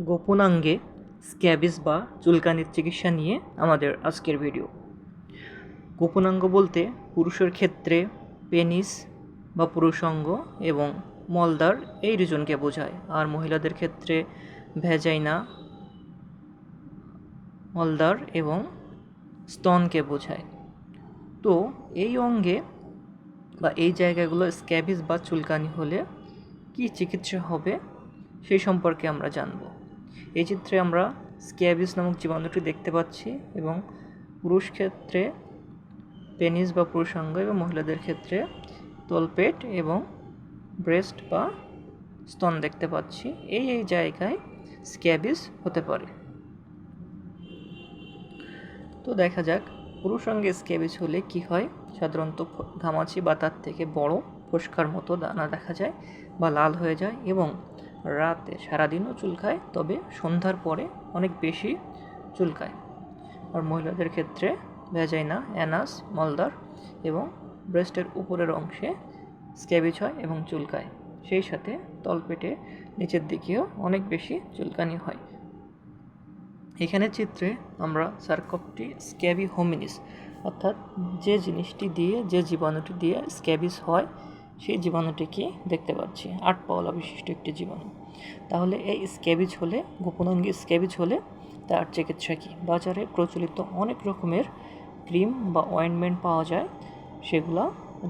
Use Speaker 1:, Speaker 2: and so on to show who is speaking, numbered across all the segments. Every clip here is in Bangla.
Speaker 1: গোপনাঙ্গে স্ক্যাবিস বা চুলকানির চিকিৎসা নিয়ে আমাদের আজকের ভিডিও। গোপনাঙ্গ বলতে পুরুষের ক্ষেত্রে পেনিস বা পুরুষাঙ্গ এবং মলদার এই রিজনকে বোঝায়। আর মহিলাদের ক্ষেত্রে ভ্যাজাইনা মলদার এবং স্তনকে বোঝায়। তো এই অঙ্গে বা এই জায়গাগুলো স্ক্যাবিস বা চুলকানি হলে কী চিকিৎসা হবে সেই সম্পর্কে আমরা জানব। এই চিত্রে আমরা স্ক্যাবিস নামক জীবাণুটি দেখতে পাচ্ছি এবং পুরুষ ক্ষেত্রে পেনিস বা পুরুষাঙ্গ এবং মহিলাদের ক্ষেত্রে তলপেট এবং ব্রেস্ট বা স্তন দেখতে পাচ্ছি। এই এই জায়গায় স্ক্যাবিস হতে পারে। তো দেখা যাক, পুরুষাঙ্গে স্ক্যাবিস হলে কি হয়? সাধারণত ঘামাচি বা তার থেকে বড়, ফোস্কার মতো দানা দেখা যায় বা লাল হয়ে যায় এবং রাতে সারাদিনও চুলকায় তবে সন্ধ্যার পরে অনেক বেশি চুলকায় আর মহিলাদের ক্ষেত্রে ভেজাইনা, অ্যানাস মলদার এবং ব্রেস্টের উপরের অংশে স্ক্যাবিজ হয় এবং চুলকায় সেই সাথে তলপেটে নিচের দিকেও অনেক বেশি চুলকানি হয়। এখানে চিত্রে আমরা সার্কপটি স্ক্যাবি হোমিনিস, অর্থাৎ যে জিনিসটি দিয়ে, যে জীবাণুটি দিয়ে স্ক্যাবিস হয় সেই জীবাণুটিকে দেখতে পাচ্ছি। আট পাওয়ালা বিশিষ্ট একটি জীবাণু। তাহলে এই স্ক্যাবিজ হলে, গোপনাঙ্গী স্ক্যাবিজ হলে তার চিকিৎসা কী? বাজারে প্রচলিত অনেক রকমের ক্রিম বা অয়েন্টমেন্ট পাওয়া যায়। সেগুলা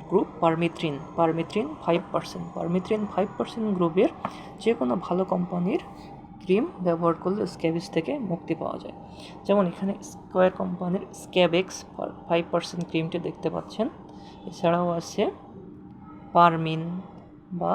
Speaker 1: group permethrin permethrin five percent. Permethrin five percent গ্রুপের যে কোনো ভালো কোম্পানির ক্রিম ব্যবহার করলে স্ক্যাবিস থেকে মুক্তি পাওয়া যায়। যেমন এখানে স্কোয়ার কোম্পানির স্ক্যাবেক্স ফাইভ পার্সেন্ট ক্রিমটি দেখতে পাচ্ছেন। এছাড়াও আছে পারমিন বা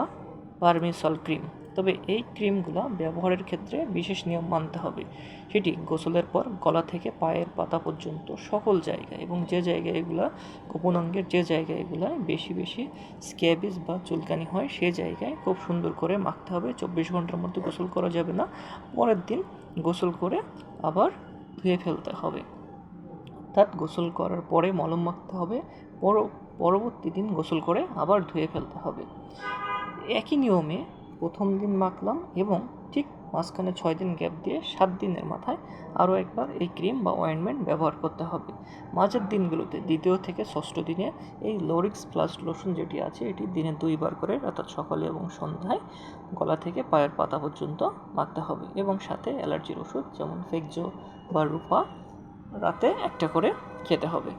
Speaker 1: পারমিসল ক্রিম। তবে এই ক্রিমগুলো ব্যবহারের ক্ষেত্রে বিশেষ নিয়ম মানতে হবে। সেটি গোসলের পর গলা থেকে পায়ের পাতা পর্যন্ত সকল জায়গায় এবং যে জায়গায় এগুলো গোপন অঙ্গের যে জায়গায় এগুলো বেশি বেশি স্ক্যাবিস বা চুলকানি হয়, সে জায়গায় খুব সুন্দর করে মাখতে হবে। চব্বিশ ঘণ্টার মধ্যে গোসল করা যাবে না। পরের দিন গোসল করে আবার ধুয়ে ফেলতে হবে। অর্থাৎ গোসল করার পরে মলম মাখতে হবে। পর পরবর্তী দিন গোসল করে আবার ধুয়ে ফেলতে হবে। একই নিয়মে প্রথম দিন মাখলাম এবং ঠিক মাঝখানে ছয় দিন গ্যাপ দিয়ে সাত দিনের মাথায় আরও একবার এই ক্রিম বা অয়েন্টমেন্ট ব্যবহার করতে হবে। মাঝের দিনগুলোতে দ্বিতীয় থেকে ষষ্ঠ দিনে এই লোরিক্স প্লাস লোশন যেটি আছে, এটি দিনে দুইবার করে অর্থাৎ সকালে এবং সন্ধ্যায় গলা থেকে পায়ের পাতা পর্যন্ত মাখতে হবে এবং সাথে অ্যালার্জির ওষুধ যেমন ফেকজো বা রূপা রাতে একটা করে খেতে হবে।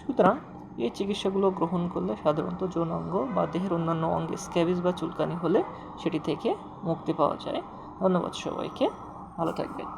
Speaker 1: সুতরাং এই চিকিৎসাগুলো গ্রহণ করলে সাধারণত যৌনাঙ্গ বা দেহের অন্যান্য অঙ্গে স্ক্যাবিস বা চুলকানি হলে সেটি থেকে মুক্তি পাওয়া যায়। ধন্যবাদ সবাইকে। ভালো থাকবেন।